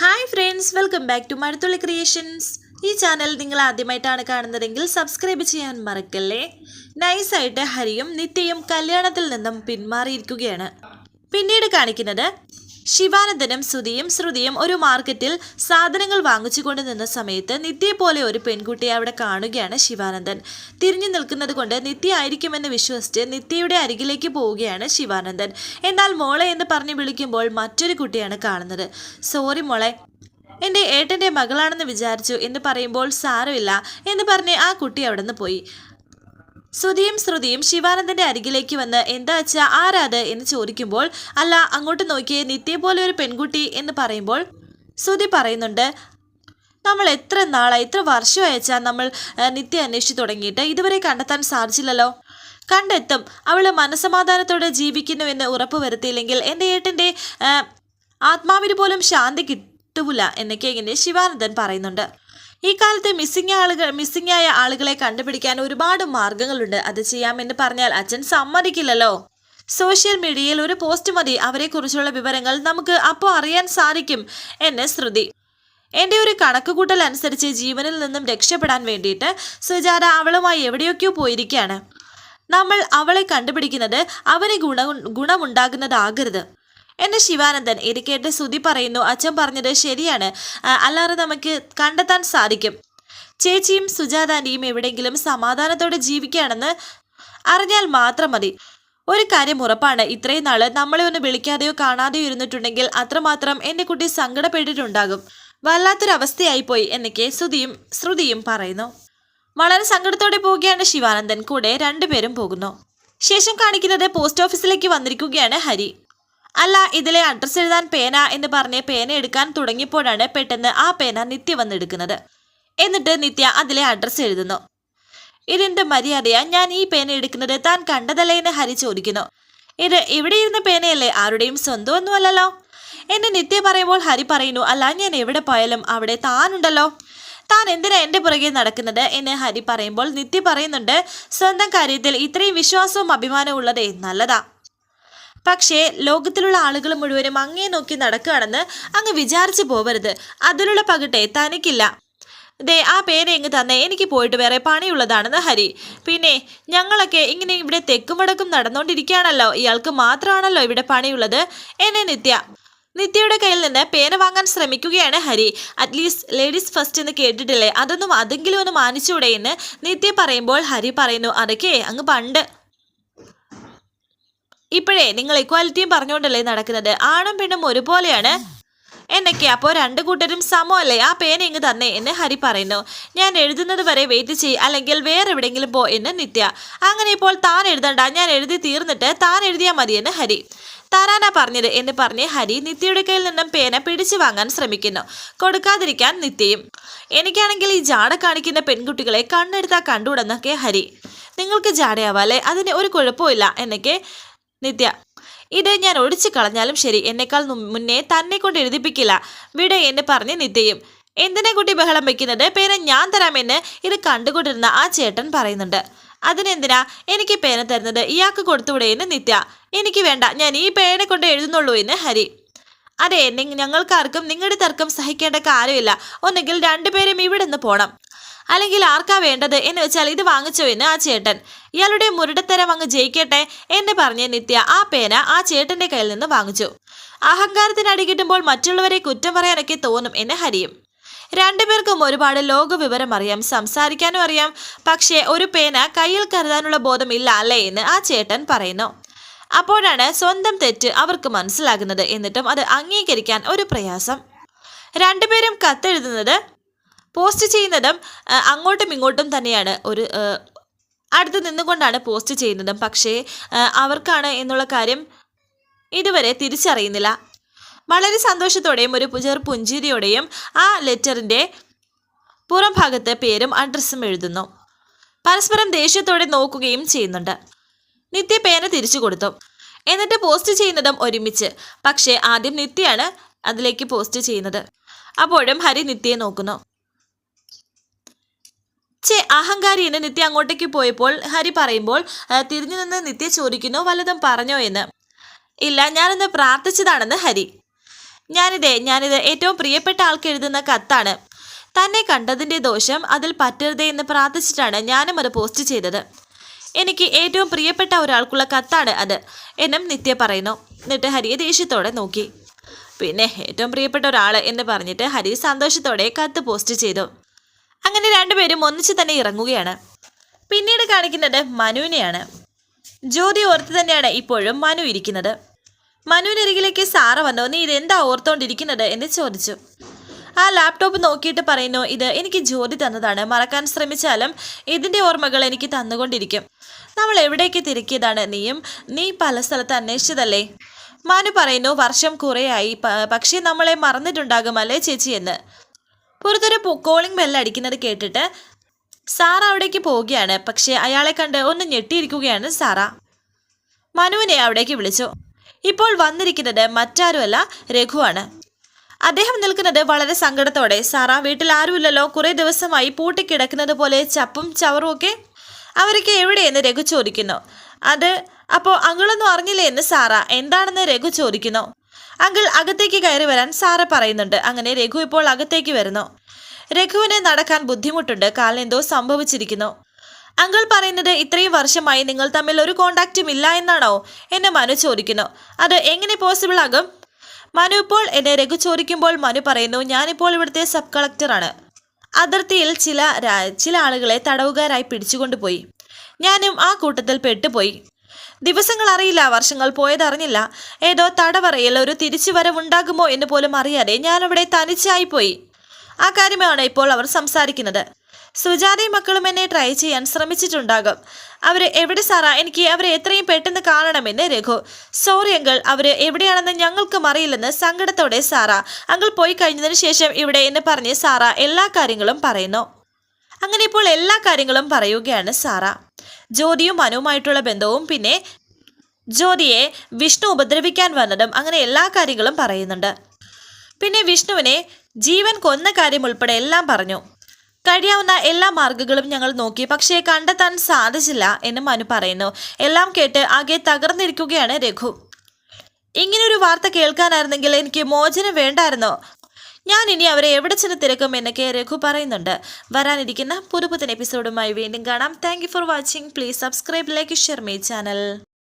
Hi friends welcome back to Mazhathulli creations ഈ channel നിങ്ങൾ ആദ്യമായിട്ടാണ് കാണുന്നതെങ്കിൽ സബ്സ്ക്രൈബ് ചെയ്യാൻ മറക്കല്ലേ? നൈസായിട്ട് ഹരിയും നിത്യയും കല്യാണത്തിൽ നിന്നും പിന്മാറിയിരിക്കുകയാണ്. പിന്നീട് കാണിക്കുന്നത് ശിവാനന്ദനും സുധിയും ശ്രുതിയും ഒരു മാർക്കറ്റിൽ സാധനങ്ങൾ വാങ്ങിച്ചുകൊണ്ട് നിന്ന സമയത്ത് നിത്യയെ പോലെ ഒരു പെൺകുട്ടിയെ അവിടെ കാണുകയാണ് ശിവാനന്ദൻ. തിരിഞ്ഞു നിൽക്കുന്നത് കൊണ്ട് നിത്യ ആയിരിക്കുമെന്ന് വിശ്വസിച്ച് നിത്യയുടെ അരികിലേക്ക് പോവുകയാണ് ശിവാനന്ദൻ. എന്നാൽ മോളെ എന്ന് പറഞ്ഞ് വിളിക്കുമ്പോൾ മറ്റൊരു കുട്ടിയാണ് കാണുന്നത്. സോറി മോളെ എന്റെ ഏട്ടന്റെ മകളാണെന്ന് വിചാരിച്ചു എന്ന് പറയുമ്പോൾ സാരമില്ല എന്ന് പറഞ്ഞ് ആ കുട്ടി അവിടെ നിന്ന് പോയി. ശ്രുതിയും ശ്രുതിയും ശിവാനന്ദന്റെ അരികിലേക്ക് വന്ന് എന്താ വെച്ചാ ആരാത് എന്ന് ചോദിക്കുമ്പോൾ അല്ല അങ്ങോട്ട് നോക്കിയേ നിത്യ പോലെ ഒരു പെൺകുട്ടി എന്ന് പറയുമ്പോൾ ശ്രുതി പറയുന്നുണ്ട് നമ്മൾ എത്ര നാളായി എത്ര വർഷം വെച്ചാൽ നമ്മൾ നിത്യ അന്വേഷിച്ചു തുടങ്ങിയിട്ട്? ഇതുവരെ കണ്ടെത്താൻ സാധിച്ചില്ലല്ലോ. കണ്ടെത്തും. അവൾ മനസമാധാനത്തോടെ ജീവിക്കുന്നുവെന്ന് ഉറപ്പ് വരുത്തിയില്ലെങ്കിൽ എന്റെ ഏട്ടന്റെ ആത്മാവിന് പോലും ശാന്തി കിട്ടൂല എന്നൊക്കെ ഇങ്ങനെ ശിവാനന്ദൻ പറയുന്നുണ്ട്. ഈ കാലത്തെ മിസ്സിംഗ് ആളുകൾ മിസ്സിംഗ് ആയ ആളുകളെ കണ്ടുപിടിക്കാൻ ഒരുപാട് മാർഗങ്ങളുണ്ട്. അത് ചെയ്യാമെന്ന് പറഞ്ഞാൽ അച്ഛൻ സമ്മതിക്കില്ലല്ലോ. സോഷ്യൽ മീഡിയയിൽ ഒരു പോസ്റ്റ് മതി. അവരെക്കുറിച്ചുള്ള വിവരങ്ങൾ നമുക്ക് അപ്പോൾ അറിയാൻ സാധിക്കും എന്ന് ശ്രുതി. എന്റെ ഒരു കണക്കുകൂട്ടൽ അനുസരിച്ച് ജീവനിൽ നിന്നും രക്ഷപ്പെടാൻ വേണ്ടിയിട്ട് സുജാത അവളുമായി എവിടെയൊക്കെയോ പോയിരിക്കുകയാണ്. നമ്മൾ അവളെ കണ്ടുപിടിക്കുന്നത് അവന് ഗുണ ഗുണമുണ്ടാകുന്നതാകരുത്. എന്നെ ശിവാനന്ദൻ ഇരിക്കേട്ട് കേട്ട് പറയുന്നു. അച്ഛൻ പറഞ്ഞത് ശരിയാണ്. അല്ലാതെ നമുക്ക് കണ്ടെത്താൻ സാധിക്കും. ചേച്ചിയും സുജാതാന്റിയും എവിടെയെങ്കിലും സമാധാനത്തോടെ ജീവിക്കുകയാണെന്ന് അറിഞ്ഞാൽ മാത്രം മതി. ഒരു കാര്യം ഉറപ്പാണ്. ഇത്രയും നാൾ നമ്മളെ ഒന്ന് വിളിക്കാതെയോ കാണാതെയോ ഇരുന്നിട്ടുണ്ടെങ്കിൽ അത്രമാത്രം എന്റെ കുട്ടി സങ്കടപ്പെട്ടിട്ടുണ്ടാകും. വല്ലാത്തൊരവസ്ഥയായിപ്പോയി എന്നൊക്കെ ശ്രുതിയും ശ്രുതിയും പറയുന്നു. വളരെ സങ്കടത്തോടെ പോവുകയാണ് ശിവാനന്ദൻ. കൂടെ രണ്ടുപേരും പോകുന്നു. ശേഷം കാണിക്കുന്നത് പോസ്റ്റ് ഓഫീസിലേക്ക് വന്നിരിക്കുകയാണ് ഹരി. അല്ല ഇതിലെ അഡ്രസ്സ് എഴുതാൻ പേന എന്ന് പറഞ്ഞ് പേന എടുക്കാൻ തുടങ്ങിയപ്പോഴാണ് പെട്ടെന്ന് ആ പേന നിത്യ വന്നെടുക്കുന്നത്. എന്നിട്ട് നിത്യ അതിലെ അഡ്രസ്സ് എഴുതുന്നു. ഇതിന്റെ മര്യാദയാ? ഞാൻ ഈ പേന എടുക്കുന്നത് താൻ കണ്ടതല്ലേ? എന്ന് ഹരി ചോദിക്കുന്നു. ഇത് ഇവിടെ ഇരുന്ന പേനയല്ലേ? ആരുടെയും സ്വന്തമൊന്നുമല്ലല്ലോ എന്നെ നിത്യ പറയുമ്പോൾ ഹരി പറയുന്നു അല്ല ഞാൻ എവിടെ പോയാലും അവിടെ താനുണ്ടല്ലോ. താൻ എന്തിനാ എന്റെ പുറകെ നടക്കുന്നത്? എന്ന് ഹരി പറയുമ്പോൾ നിത്യ പറയുന്നുണ്ട് സ്വന്തം കാര്യത്തിൽ ഇത്രയും വിശ്വാസവും അഭിമാനവും ഉള്ളതേ നല്ലതാ. പക്ഷേ ലോകത്തിലുള്ള ആളുകൾ മുഴുവനും അങ്ങേ നോക്കി നടക്കുകയാണെന്ന് അങ്ങ് വിചാരിച്ചു പോവരുത്. അതിലുള്ള പകട്ടെ തനിക്കില്ല. ദേ ആ പേന ഇങ്ങ് തന്നെ. എനിക്ക് പോയിട്ട് വേറെ പണിയുള്ളതാണെന്ന് ഹരി. പിന്നെ ഞങ്ങളൊക്കെ ഇങ്ങനെ ഇവിടെ തെക്കും വടക്കും നടന്നുകൊണ്ടിരിക്കുകയാണല്ലോ. ഇയാൾക്ക് മാത്രമാണല്ലോ ഇവിടെ പണിയുള്ളത്. എന്നെ നിത്യ. നിത്യയുടെ കയ്യിൽ നിന്ന് പേന വാങ്ങാൻ ശ്രമിക്കുകയാണ് ഹരി. അറ്റ്ലീസ്റ്റ് ലേഡീസ് ഫസ്റ്റ് എന്ന് കേട്ടിട്ടില്ലേ? അതൊന്നും അതെങ്കിലും ഒന്ന് മാനിച്ചൂടെ എന്ന് നിത്യ പറയുമ്പോൾ ഹരി പറയുന്നു അതൊക്കെ അങ്ങ് പണ്ട് ഇപ്പോഴേ നിങ്ങൾ ഇക്വാലിറ്റിയും പറഞ്ഞുകൊണ്ടല്ലേ നടക്കുന്നത്. ആണും പെണ്ണും ഒരുപോലെയാണ്. എന്നൊക്കെ അപ്പോൾ രണ്ടു കൂട്ടരും സമമല്ലേ ആ പേന ഇങ്ങ് തന്നെ എന്ന് ഹരി പറയുന്നു. ഞാൻ എഴുതുന്നത് വരെ വെയിറ്റ് ചെയ്യ് അല്ലെങ്കിൽ വേറെ എവിടെയെങ്കിലും പോ എന്ന് നിത്യ. അങ്ങനെ ഇപ്പോൾ താൻ എഴുതണ്ട ഞാൻ എഴുതി തീർന്നിട്ട് താൻ എഴുതിയാൽ മതിയെന്ന് ഹരി. താനാനാ പറഞ്ഞത് എന്ന് പറഞ്ഞ് ഹരി നിത്യയുടെ കയ്യിൽ നിന്നും പേന പിടിച്ചു വാങ്ങാൻ ശ്രമിക്കുന്നു. കൊടുക്കാതിരിക്കാൻ നിത്യയും. എനിക്കാണെങ്കിൽ ഈ ജാട കാണിക്കുന്ന പെൺകുട്ടികളെ കണ്ണെടുത്താൽ കണ്ടുവിടുന്നൊക്കെ ഹരി. നിങ്ങൾക്ക് ജാടയാവാല്ലേ അതിന് ഒരു കുഴപ്പമില്ല എന്നൊക്കെ നിത്യ. ഇത് ഞാൻ ഒഴിച്ചു കളഞ്ഞാലും ശരി. എന്നെക്കാൾ മുന്നേ തന്നെ കൊണ്ട് എഴുതിപ്പിക്കില്ല. വിട എന്ന് പറഞ്ഞ് നിത്യയും. എന്തിനെ കുട്ടി ബഹളം വെക്കുന്നത്? പേന ഞാൻ തരാമെന്ന് ഇത് കണ്ടുകൊണ്ടിരുന്ന ആ ചേട്ടൻ പറയുന്നുണ്ട്. അതിനെന്തിനാ? എനിക്ക് പേന തരുന്നത് ഇയാൾക്ക് കൊടുത്തുവിടെ എന്ന് നിത്യ. എനിക്ക് വേണ്ട. ഞാൻ ഈ പേന കൊണ്ട് എഴുതുന്നുള്ളൂ എന്ന് ഹരി. അതെ ഞങ്ങൾക്കാർക്കും നിങ്ങളുടെ തർക്കം സഹിക്കേണ്ട കാര്യമില്ല. ഒന്നുകിൽ രണ്ടുപേരും ഇവിടെ നിന്ന് പോണം. അല്ലെങ്കിൽ ആർക്കാ വേണ്ടത് എന്ന് വെച്ചാൽ ഇത് വാങ്ങിച്ചോ എന്ന് ആ ചേട്ടൻ. ഇയാളുടെ മുരടത്തരം അങ്ങ് ജയിക്കട്ടെ എന്ന് പറഞ്ഞ് നിത്യ ആ പേന ആ ചേട്ടന്റെ കയ്യിൽ നിന്ന് വാങ്ങിച്ചു. അഹങ്കാരത്തിന് അടികിട്ടുമ്പോൾ മറ്റുള്ളവരെ കുറ്റം പറയാനൊക്കെ തോന്നും എന്ന് ഹരിയും. രണ്ടുപേർക്കും ഒരുപാട് ലോക വിവരം അറിയാം സംസാരിക്കാനും അറിയാം. പക്ഷേ ഒരു പേന കയ്യിൽ കരുതാനുള്ള ബോധമില്ല അല്ലേ എന്ന് ആ ചേട്ടൻ പറയുന്നു. അപ്പോഴാണ് സ്വന്തം തെറ്റ് അവർക്ക് മനസ്സിലാകുന്നത്. എന്നിട്ടും അത് അംഗീകരിക്കാൻ ഒരു പ്രയാസം. രണ്ടുപേരും കത്തെഴുതുന്നത് പോസ്റ്റ് ചെയ്യുന്നതും അങ്ങോട്ടും ഇങ്ങോട്ടും തന്നെയാണ് ഒരു അടുത്ത് നിന്നുകൊണ്ടാണ് പോസ്റ്റ് ചെയ്യുന്നതും. പക്ഷേ അവർക്കാണ് എന്നുള്ള കാര്യം ഇതുവരെ തിരിച്ചറിയുന്നില്ല. വളരെ സന്തോഷത്തോടെയും ഒരു ചെറു പുഞ്ചിരിയോടെയും ആ ലെറ്ററിന്റെ പുറം ഭാഗത്ത് പേരും അഡ്രസ്സും എഴുതുന്നു. പരസ്പരം ദേഷ്യത്തോടെ നോക്കുകയും ചെയ്യുന്നുണ്ട്. നിത്യ പേന തിരിച്ചു കൊടുത്തു. എന്നിട്ട് പോസ്റ്റ് ചെയ്യുന്നതും ഒരുമിച്ച്. പക്ഷേ ആദ്യം നിത്യയാണ് അതിലേക്ക് പോസ്റ്റ് ചെയ്യുന്നത്. അപ്പോഴും ഹരി നിത്യയെ നോക്കുന്നു. ചേ അഹങ്കാരി എന്ന് നിത്യ അങ്ങോട്ടേക്ക് പോയപ്പോൾ ഹരി പറയുമ്പോൾ തിരിഞ്ഞു നിന്ന് നിത്യ ചോദിക്കുന്നു വല്ലതും പറഞ്ഞോ എന്ന്. ഇല്ല ഞാനൊന്ന് പ്രാർത്ഥിച്ചതാണെന്ന് ഹരി. ഞാനിത് ഞാനിത് ഏറ്റവും പ്രിയപ്പെട്ട ആൾക്ക് എഴുതുന്ന കത്താണ്. തന്നെ കണ്ടതിന്റെ ദോഷം അതിൽ പറ്റരുതേ എന്ന് പ്രാർത്ഥിച്ചിട്ടാണ് ഞാനും അത് പോസ്റ്റ് ചെയ്തത്. എനിക്ക് ഏറ്റവും പ്രിയപ്പെട്ട ഒരാൾക്കുള്ള കത്താണ് അത് എന്നും നിത്യ പറയുന്നു. എന്നിട്ട് ഹരിയെ ദേഷ്യത്തോടെ നോക്കി. പിന്നെ ഏറ്റവും പ്രിയപ്പെട്ട ഒരാൾ എന്ന് പറഞ്ഞിട്ട് ഹരി സന്തോഷത്തോടെ കത്ത് പോസ്റ്റ് ചെയ്തു. അങ്ങനെ രണ്ടുപേരും ഒന്നിച്ച് തന്നെ ഇറങ്ങുകയാണ്. പിന്നീട് കാണിക്കുന്നത് മനുവിനെയാണ്. ജ്യോതി ഓർത്ത് തന്നെയാണ് ഇപ്പോഴും മനു ഇരിക്കുന്നത്. മനുവിനരികിലേക്ക് സാറ വന്നോ. നീ ഇതെന്താ ഓർത്തോണ്ടിരിക്കുന്നത്? എന്ന് ചോദിച്ചു. ആ ലാപ്ടോപ്പ് നോക്കിയിട്ട് പറയുന്നു ഇത് എനിക്ക് ജോലി തന്നതാണ്. മറക്കാൻ ശ്രമിച്ചാലും ഇതിന്റെ ഓർമ്മകൾ എനിക്ക് തന്നുകൊണ്ടിരിക്കും. നമ്മൾ എവിടേക്ക് തിരക്കിയതാണ്? നീയും നീ പല സ്ഥലത്ത് അന്വേഷിച്ചതല്ലേ? മനു പറയുന്നു വർഷം കുറേയായി. പക്ഷേ നമ്മളെ മറന്നിട്ടുണ്ടാകും അല്ലേ ചേച്ചി എന്ന്? പുറത്തൊരു കോളിംഗ് ബെല്ല് അടിക്കുന്നത് കേട്ടിട്ട് സാറ അവിടേക്ക് പോവുകയാണ്. പക്ഷേ അയാളെ കണ്ട് ഒന്ന് ഞെട്ടിയിരിക്കുകയാണ് സാറ. മനുവിനെ അവിടേക്ക് വിളിച്ചു. ഇപ്പോൾ വന്നിരിക്കുന്നത് മറ്റാരുമല്ല രഘുവാണ് അദ്ദേഹം നിൽക്കുന്നത് വളരെ സങ്കടത്തോടെ. സാറ വീട്ടിൽ ആരുമില്ലല്ലോ. കുറേ ദിവസമായി പൂട്ടിക്കിടക്കുന്നത് പോലെ ചപ്പും ചവറും ഒക്കെ അവരൊക്കെ എവിടെയെന്ന് രഘു ചോദിക്കുന്നു. അത് അപ്പോൾ അങ്ങളൊന്നും അറിഞ്ഞില്ലേ എന്ന് സാറ. എന്താണെന്ന് രഘു ചോദിക്കുന്നു. അങ്കിൾ അകത്തേക്ക് കയറി വരാൻ സാറ പറയുന്നുണ്ട്. അങ്ങനെ രഘു ഇപ്പോൾ അകത്തേക്ക് വരുന്നു. രഘുവിന് നടക്കാൻ ബുദ്ധിമുട്ടുണ്ട്. കാലിനെന്തോ സംഭവിച്ചിരിക്കുന്നു. അങ്കിൾ പറയുന്നത് ഇത്രയും വർഷമായി നിങ്ങൾ തമ്മിൽ ഒരു കോണ്ടാക്റ്റും ഇല്ല എന്നാണോ? എന്നെ മനു ചോദിക്കുന്നു. അത് എങ്ങനെ പോസിബിൾ ആകും? മനു ഇപ്പോൾ എന്നെ രഘു ചോദിക്കുമ്പോൾ മനു പറയുന്നു ഞാനിപ്പോൾ ഇവിടുത്തെ സബ് കളക്ടറാണ് അതിർത്തിയിൽ ചില ചില ആളുകളെ തടവുകാരായി പിടിച്ചുകൊണ്ടുപോയി. ഞാനും ആ കൂട്ടത്തിൽ പെട്ടുപോയി. ദിവസങ്ങൾ അറിയില്ല വർഷങ്ങൾ പോയതറിഞ്ഞില്ല. ഏതോ തടവറയിൽ ഒരു തിരിച്ചുവരവുണ്ടാകുമോ എന്ന് പോലും അറിയാതെ ഞാനവിടെ തനിച്ചായി പോയി ആ കാര്യമാണ് ഇപ്പോൾ അവർ സംസാരിക്കുന്നത്. സുജാതയും മക്കളും എന്നെ ട്രൈ ചെയ്യാൻ ശ്രമിച്ചിട്ടുണ്ടാകും. അവർ എവിടെ സാറാ? എനിക്ക് അവരെ എത്രയും പെട്ടെന്ന് കാണണമെന്ന് രഘു. Sorry uncle. അവർ എവിടെയാണെന്ന് ഞങ്ങൾക്കും അറിയില്ലെന്ന് സങ്കടത്തോടെ സാറ. അങ്കിൾ പോയി കഴിഞ്ഞതിന് ശേഷം ഇവിടെ എന്ന് പറഞ്ഞ് സാറ എല്ലാ കാര്യങ്ങളും പറയുന്നു. അങ്ങനെ ഇപ്പോൾ എല്ലാ കാര്യങ്ങളും പറയുകയാണ് സാറ. ജ്യോതിയും മനുവുമായിട്ടുള്ള ബന്ധവും പിന്നെ ജ്യോതിയെ വിഷ്ണു ഉപദ്രവിക്കാൻ വന്നതും അങ്ങനെ എല്ലാ കാര്യങ്ങളും പറയുന്നുണ്ട്. പിന്നെ വിഷ്ണുവിനെ ജീവൻ കൊന്ന കാര്യം ഉൾപ്പെടെ എല്ലാം പറഞ്ഞു. കഴിയാവുന്ന എല്ലാ മാർഗങ്ങളും ഞങ്ങൾ നോക്കി. പക്ഷേ കണ്ടെത്താൻ സാധിച്ചില്ല എന്ന് മനു പറയുന്നു. എല്ലാം കേട്ട് ആകെ തകർന്നിരിക്കുകയാണ് രഘു. ഇങ്ങനൊരു വാർത്ത കേൾക്കാനായിരുന്നെങ്കിൽ എനിക്ക് മോചനം വേണ്ടായിരുന്നോ? ഞാൻ ഇനി അവരെ എവിടെ ചെന്ന് തിരക്കും എന്നൊക്കെ രഘു പറയുന്നുണ്ട്. വരാനിരിക്കുന്ന പുതുപുത്തൻ എപ്പിസോഡുമായി വീണ്ടും കാണാം. Thank for watching please subscribe like share my channel